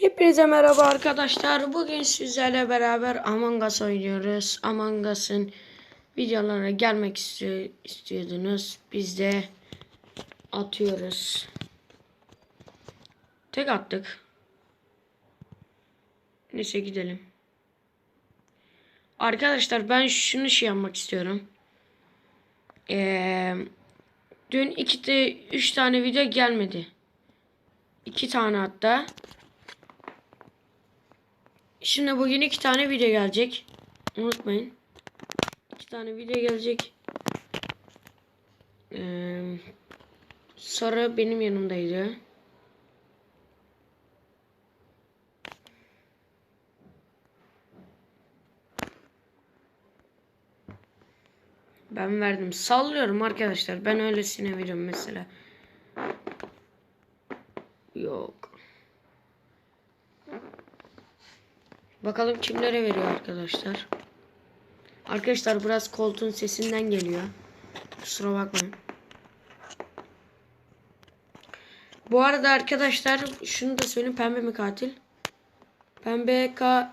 Hepinize merhaba arkadaşlar. Bugün sizlerle beraber Among Us oynuyoruz. Among Us'ın videolarına gelmek isti- istiyordunuz. Biz de atıyoruz. Tek attık. Neyse gidelim. Arkadaşlar ben şunu şey yapmak istiyorum. Ee, dün iki de üç tane video gelmedi. İki tane hatta. Şimdi bugün iki tane video gelecek. Unutmayın. İki tane video gelecek. Ee, Sarı benim yanımdaydı. Ben verdim. Sallıyorum arkadaşlar. Ben öylesine veriyorum mesela. Yok. Bakalım kimlere veriyor arkadaşlar. Arkadaşlar biraz koltuğun sesinden geliyor. Kusura bakmayın. Bu arada arkadaşlar şunu da söyleyeyim pembe mi katil? Pembe ka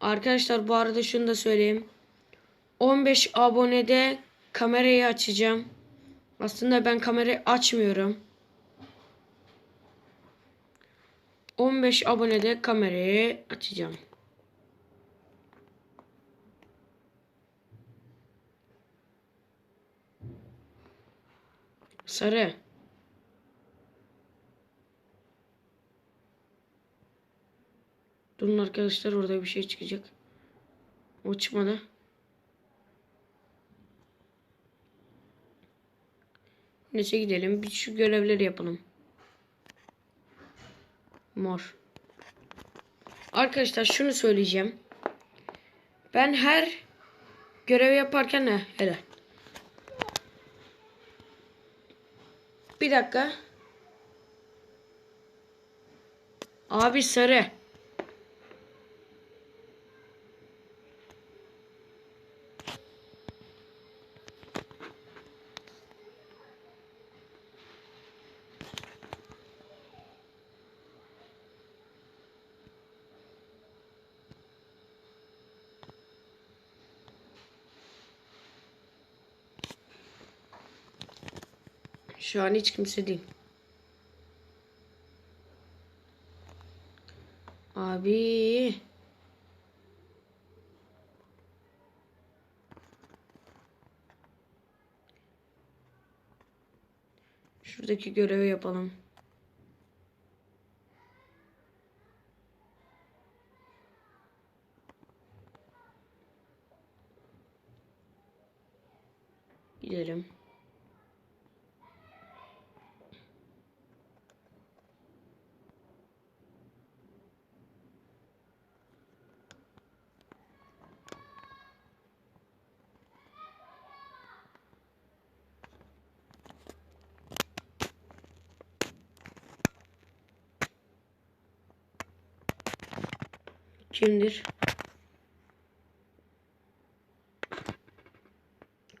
Arkadaşlar bu arada şunu da söyleyeyim. 15 abonede kamerayı açacağım. Aslında ben kamerayı açmıyorum. 15 abonede kamerayı açacağım. Sarı. Durun arkadaşlar orada bir şey çıkacak. O çıkmadı. Neyse gidelim. Bir şu görevleri yapalım. Mor. Arkadaşlar şunu söyleyeceğim. Ben her görev yaparken ne? Hele. Bir dakika. Abi sarı. Şu an hiç kimse değil. Abi. Şuradaki görevi yapalım. Gidelim. Kimdir?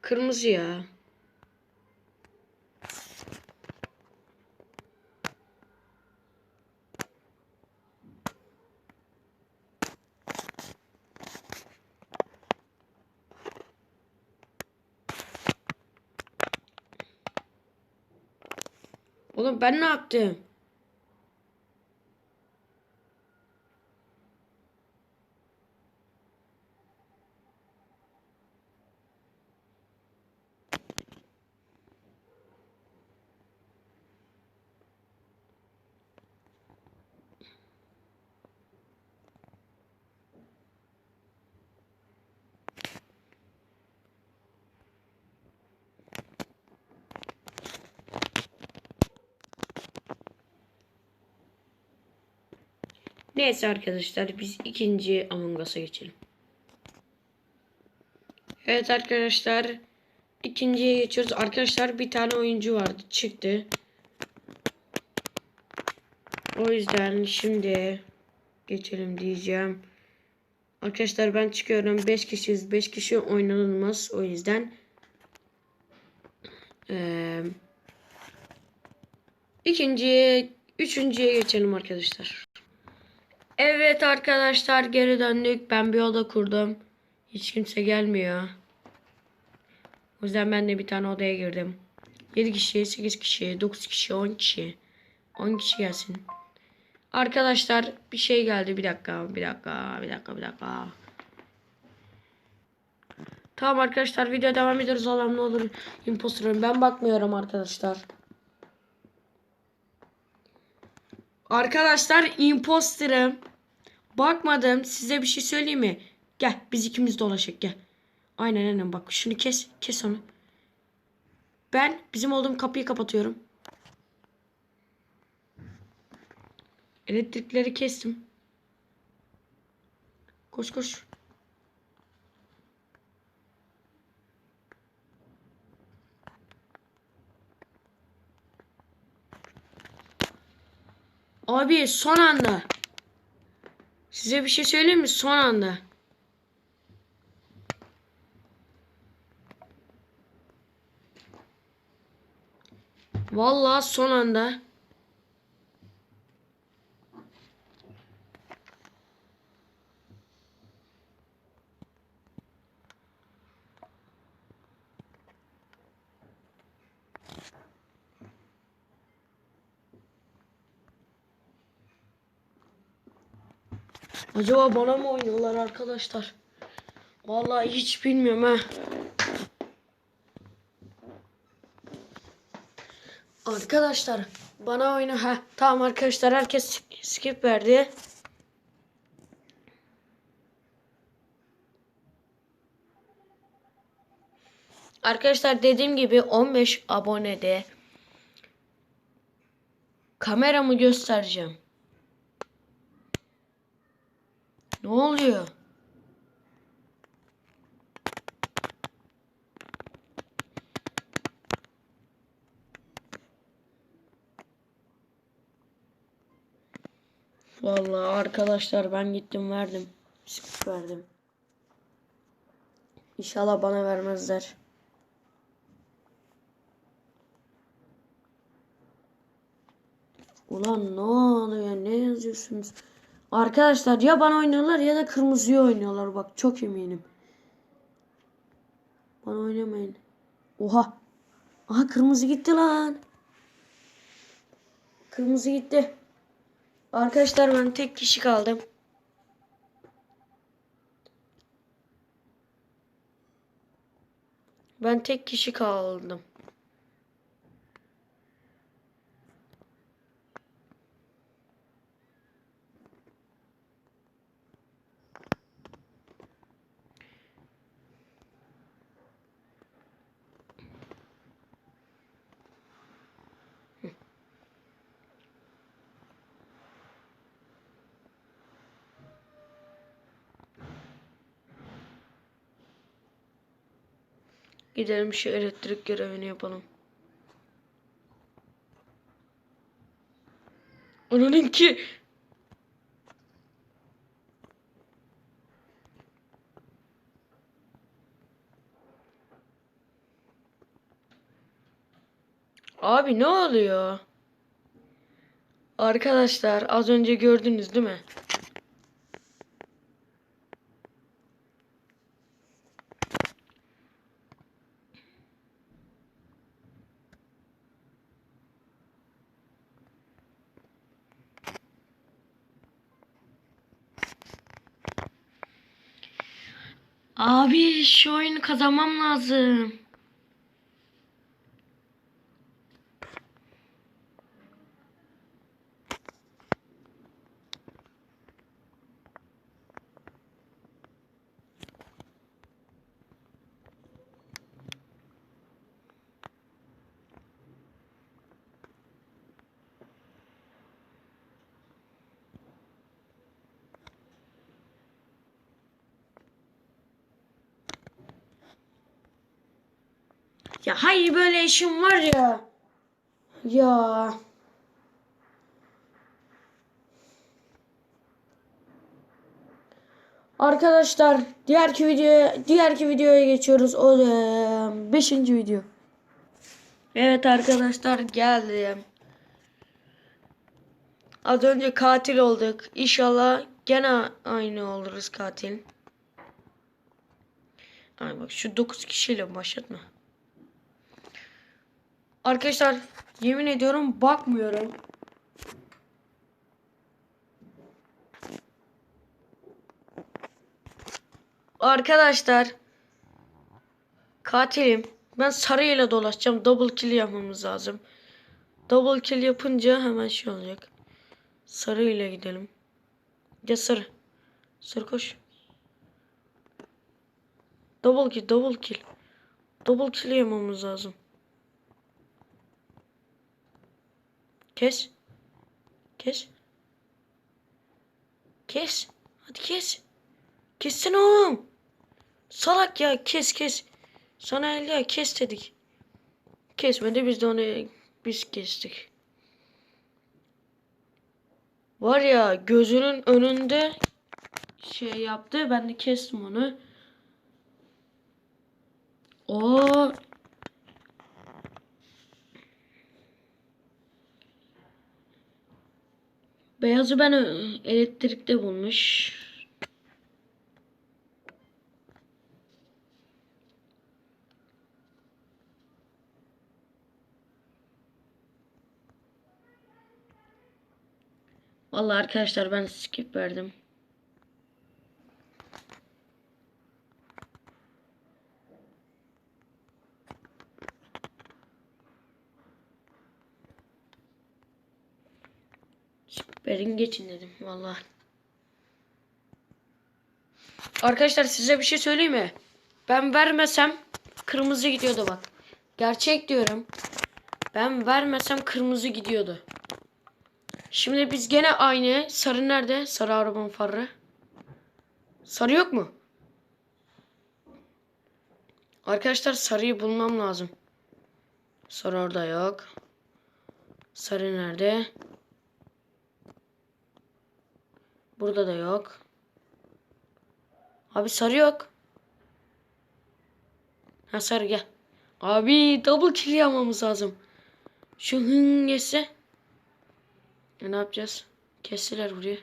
Kırmızı ya. Oğlum ben ne yaptım? Neyse arkadaşlar biz ikinci Among Us'a geçelim. Evet arkadaşlar ikinciye geçiyoruz. Arkadaşlar bir tane oyuncu vardı çıktı. O yüzden şimdi geçelim diyeceğim. Arkadaşlar ben çıkıyorum. 5 kişiyiz. 5 kişi oynanılmaz. O yüzden eee ikinci Üçüncüye geçelim arkadaşlar. Evet arkadaşlar geri döndük. Ben bir oda kurdum. Hiç kimse gelmiyor. O yüzden ben de bir tane odaya girdim. 7 kişi, 8 kişi, 9 kişi, 10 kişi. 10 kişi gelsin. Arkadaşlar bir şey geldi. Bir dakika, bir dakika, bir dakika, bir dakika. Tamam arkadaşlar video devam ediyoruz. Allah'ım ne olur imposterım. Ben bakmıyorum arkadaşlar. Arkadaşlar imposterım. Bakmadım. Size bir şey söyleyeyim mi? Gel biz ikimiz dolaşık gel. Aynen aynen bak şunu kes. Kes onu. Ben bizim olduğum kapıyı kapatıyorum. Elektrikleri kestim. Koş koş. Abi son anda. Size bir şey söyleyeyim mi? Son anda. Vallahi son anda. Acaba bana mı oynuyorlar arkadaşlar? Vallahi hiç bilmiyorum ha. Arkadaşlar bana oyna ha tamam arkadaşlar herkes skip verdi. Arkadaşlar dediğim gibi 15 abonede kameramı göstereceğim. Ne oluyor? Vallahi arkadaşlar ben gittim verdim. Skip verdim. İnşallah bana vermezler. Ulan ne oluyor? Ne yazıyorsunuz? Arkadaşlar ya bana oynuyorlar ya da kırmızıya oynuyorlar. Bak çok eminim. Bana oynamayın. Oha. Aha kırmızı gitti lan. Kırmızı gitti. Arkadaşlar ben tek kişi kaldım. Ben tek kişi kaldım. Gidelim şu elektrik görevini yapalım. Onun ki Abi ne oluyor? Arkadaşlar az önce gördünüz değil mi? Abi şu oyunu kazanmam lazım. Ya hayır böyle işim var ya. Ya. Arkadaşlar diğerki videoya diğerki videoya geçiyoruz. O da 5. video. Evet arkadaşlar geldim. Az önce katil olduk. İnşallah gene aynı oluruz katil. Ay bak şu 9 kişiyle başlatma. Arkadaşlar yemin ediyorum bakmıyorum. Arkadaşlar katilim. Ben sarıyla dolaşacağım. Double kill yapmamız lazım. Double kill yapınca hemen şey olacak. Sarıyla gidelim. Gel sarı. Sarı koş. Double kill, double kill. Double kill yapmamız lazım. Kes. Kes. Kes. Hadi kes. Kessene oğlum. Salak ya kes kes. Sana el ya kes dedik. Kesmedi biz de onu biz kestik. Var ya gözünün önünde şey yaptı. Ben de kestim onu. O Beyazı ben ö- elektrikte bulmuş. Vallahi arkadaşlar ben skip verdim. Skip verin geçin dedim vallahi. Arkadaşlar size bir şey söyleyeyim mi? Ben vermesem kırmızı gidiyordu bak. Gerçek diyorum. Ben vermesem kırmızı gidiyordu. Şimdi biz gene aynı. Sarı nerede? Sarı arabanın farı. Sarı yok mu? Arkadaşlar sarıyı bulmam lazım. Sarı orada yok. Sarı nerede? Burada da yok. Abi sarı yok. Ha sarı gel. Abi double kill yapmamız lazım. Şu hın geçse. E, ne yapacağız? Kestiler burayı.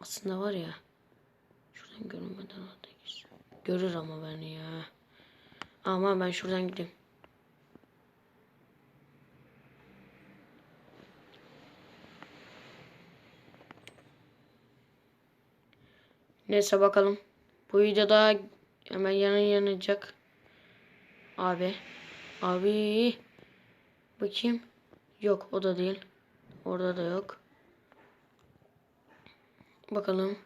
Aslında var ya. Şuradan görünmeden orada gitsin. Görür ama beni ya. Ama ben şuradan gideyim. Neyse bakalım. Bu videoda hemen yanı yanacak. Abi. Abi. Bakayım. Yok o da değil. Orada da yok. Bakalım.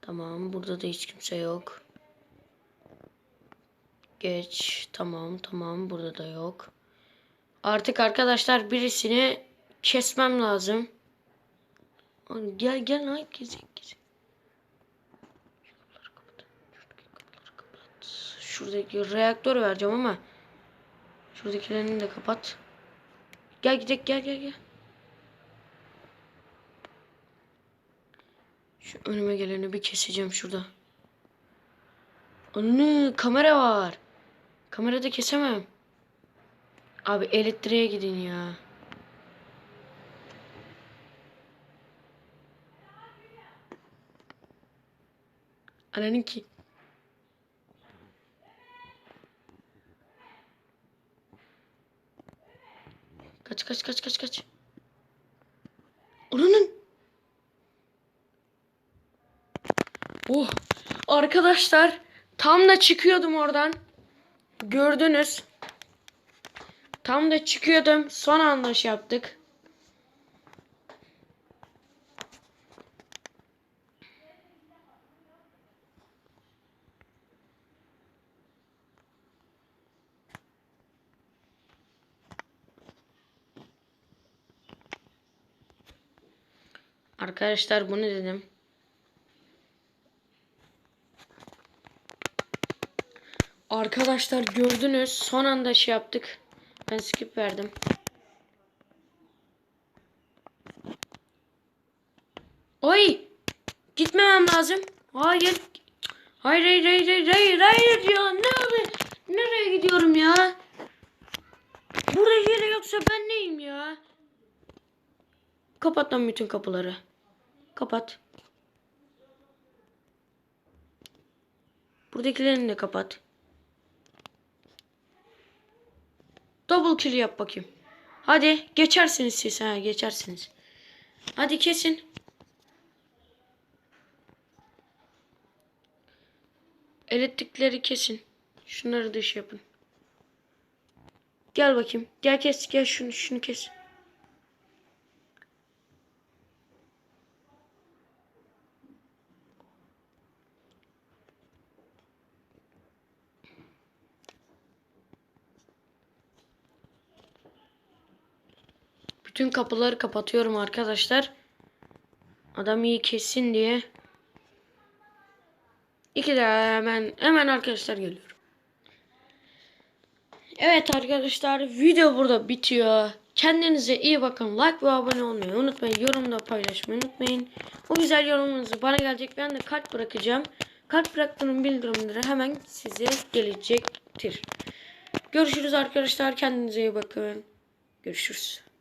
Tamam burada da hiç kimse yok. Geç. Tamam tamam burada da yok. Artık arkadaşlar birisini kesmem lazım. Gel gel hayır kapıları kapat. Şuradaki kapıları kapat. Şuradaki reaktör vereceğim ama şuradakilerini de kapat. Gel gidek gel gel gel. Şu önüme geleni bir keseceğim şurada. Anne kamera var. Kamerada kesemem. Abi elektriğe gidin ya. Ananın. Kaç kaç kaç kaç kaç. Ananın. Oh. Arkadaşlar tam da çıkıyordum oradan. Gördünüz. Tam da çıkıyordum. Son anda şey yaptık. Arkadaşlar bunu dedim. Arkadaşlar gördünüz. Son anda şey yaptık. Ben skip verdim. Oy! Gitmemem lazım. Hayır. Hayır hayır hayır hayır hayır, hayır ya. Ne oluyor? Nereye gidiyorum ya? Burada yere yoksa ben neyim ya? Kapat bütün kapıları. Kapat. Buradakilerini de kapat. Double kill yap bakayım. Hadi geçersiniz siz ha geçersiniz. Hadi kesin. Elektrikleri kesin. Şunları dış yapın. Gel bakayım. Gel kes gel şunu şunu kes. Bütün kapıları kapatıyorum arkadaşlar. Adam iyi kessin diye. İki daha hemen hemen arkadaşlar geliyorum. Evet arkadaşlar video burada bitiyor. Kendinize iyi bakın. Like ve abone olmayı unutmayın. Yorumda paylaşmayı unutmayın. O güzel yorumunuzu bana gelecek. Ben de kalp bırakacağım. Kalp bıraktığım bildirimleri hemen size gelecektir. Görüşürüz arkadaşlar. Kendinize iyi bakın. Görüşürüz.